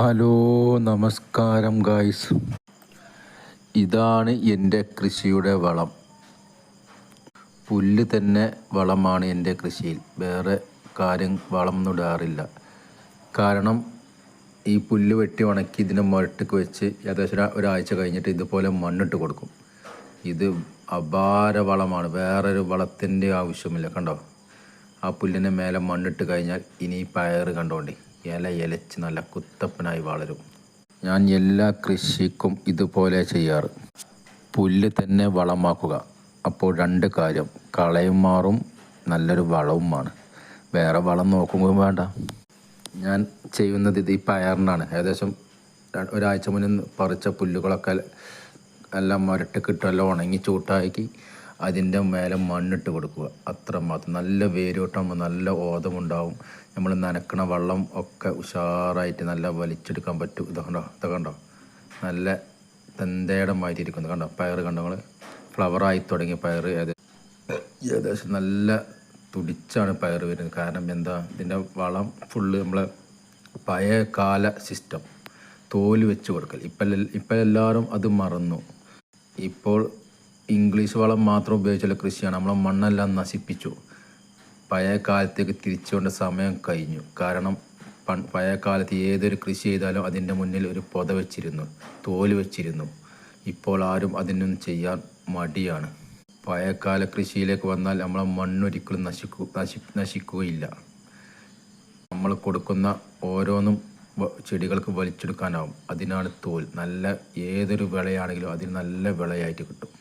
Hello നമസ്കാരം guys. ഇതാണ് എന്റെ കൃഷിയുടെ വളം. പുല്ല് തന്നെ വളമാണ് എന്റെ കൃഷിയിൽ. വേറെ കാര്യം വളമൊന്നും ഇടാറില്ല. കാരണം ഈ പുല്ല് വെട്ടി ഉണക്കി ഇതിനെ മുരട്ടിക്ക് വെച്ച് ഏകദേശം ഒരു- ഒരാഴ്ച കഴിഞ്ഞിട്ട് ഇതുപോലെ മണ്ണിട്ട് കൊടുക്കും. ഇത് അപാര വളമാണ്. വേറൊരു വളത്തിന്റെ ആവശ്യമില്ല. കണ്ടോ? ആ പുല്ലിനെ മേലെ മണ്ണിട്ട് കഴിഞ്ഞാൽ ഇനി പയർ കണ്ടോണ്ടി. ഇല ഇലച്ച് നല്ല കുത്തപ്പനായി വളരും. ഞാൻ എല്ലാ കൃഷിക്കും ഇതുപോലെ ചെയ്യാറ്. പുല്ല് തന്നെ വളമാക്കുക. അപ്പോൾ രണ്ട് കാര്യം. കളയും മാറും നല്ലൊരു വളവുമാണ് വേറെ വളം നോക്കുമ്പോൾ വേണ്ട. ഞാൻ ചെയ്യുന്നത് ഇത് ഈ പയറിനാണ്. ഏകദേശം ഒരാഴ്ച മുന്നേ പറിച്ച പുല്ലുകളൊക്കെ എല്ലാം മുരട്ടിക്കിട്ട് കിട്ടുമല്ലോ ഉണങ്ങി ചൂട്ടാക്കി അതിന്റെ മേലെ മണ്ണിട്ട് കൊടുക്കുക. അത്ര മാത്രം നല്ല വേരോട്ടാകുമ്പോൾ നല്ല ഓതമുണ്ടാവും. നമ്മൾ നനക്കണ വെള്ളം ഒക്കെ ഉഷാറായിട്ട് നല്ല വലിച്ചെടുക്കാൻ പറ്റും. ഇതൊക്കെ കണ്ടോ? ഇതൊക്കെ കണ്ടോ? നല്ല തെന്തയുടെ മാതിരി കണ്ടോ? പയർ കണ്ടോ നിങ്ങൾ ഫ്ലവറായി തുടങ്ങിയ പയർ. ഏകദേശം നല്ല തുടിച്ചാണ് പയർ വരുന്നത്. കാരണം എന്താ? ഇതിന്റെ വളം ഫുള്ള് നമ്മൾ പഴയ കാല സിസ്റ്റം തോൽ വെച്ച് കൊടുക്കൽ. ഇപ്പം ഇപ്പം എല്ലാവരും അത് മറന്നു. ഇപ്പോൾ ഇംഗ്ലീഷ് വളം മാത്രം ഉപയോഗിച്ചുള്ള കൃഷിയാണ്. നമ്മളെ മണ്ണെല്ലാം നശിപ്പിച്ചു. പഴയ കാലത്തേക്ക് തിരിച്ചുകൊണ്ട് സമയം കഴിഞ്ഞു. കാരണം പഴയ കാലത്ത് ഏതൊരു കൃഷി ചെയ്താലും അതിന്റെ മുന്നിൽ ഒരു പൊത വെച്ചിരുന്നു തോൽ വെച്ചിരുന്നു. ഇപ്പോൾ ആരും അതിനൊന്നും ചെയ്യാൻ മടിയാണ്. പഴയകാല കൃഷിയിലേക്ക് വന്നാൽ നമ്മളെ മണ്ണൊരിക്കലും നശിക്കു നശി നശിക്കുകയില്ല. നമ്മൾ കൊടുക്കുന്ന ഓരോന്നും ചെടികൾക്ക് വലിച്ചെടുക്കാനാവും. അതിനാണ് തോൽ നല്ല ഏതൊരു വിളയാണെങ്കിലും അതിന് നല്ല വിളയായിട്ട് കിട്ടും.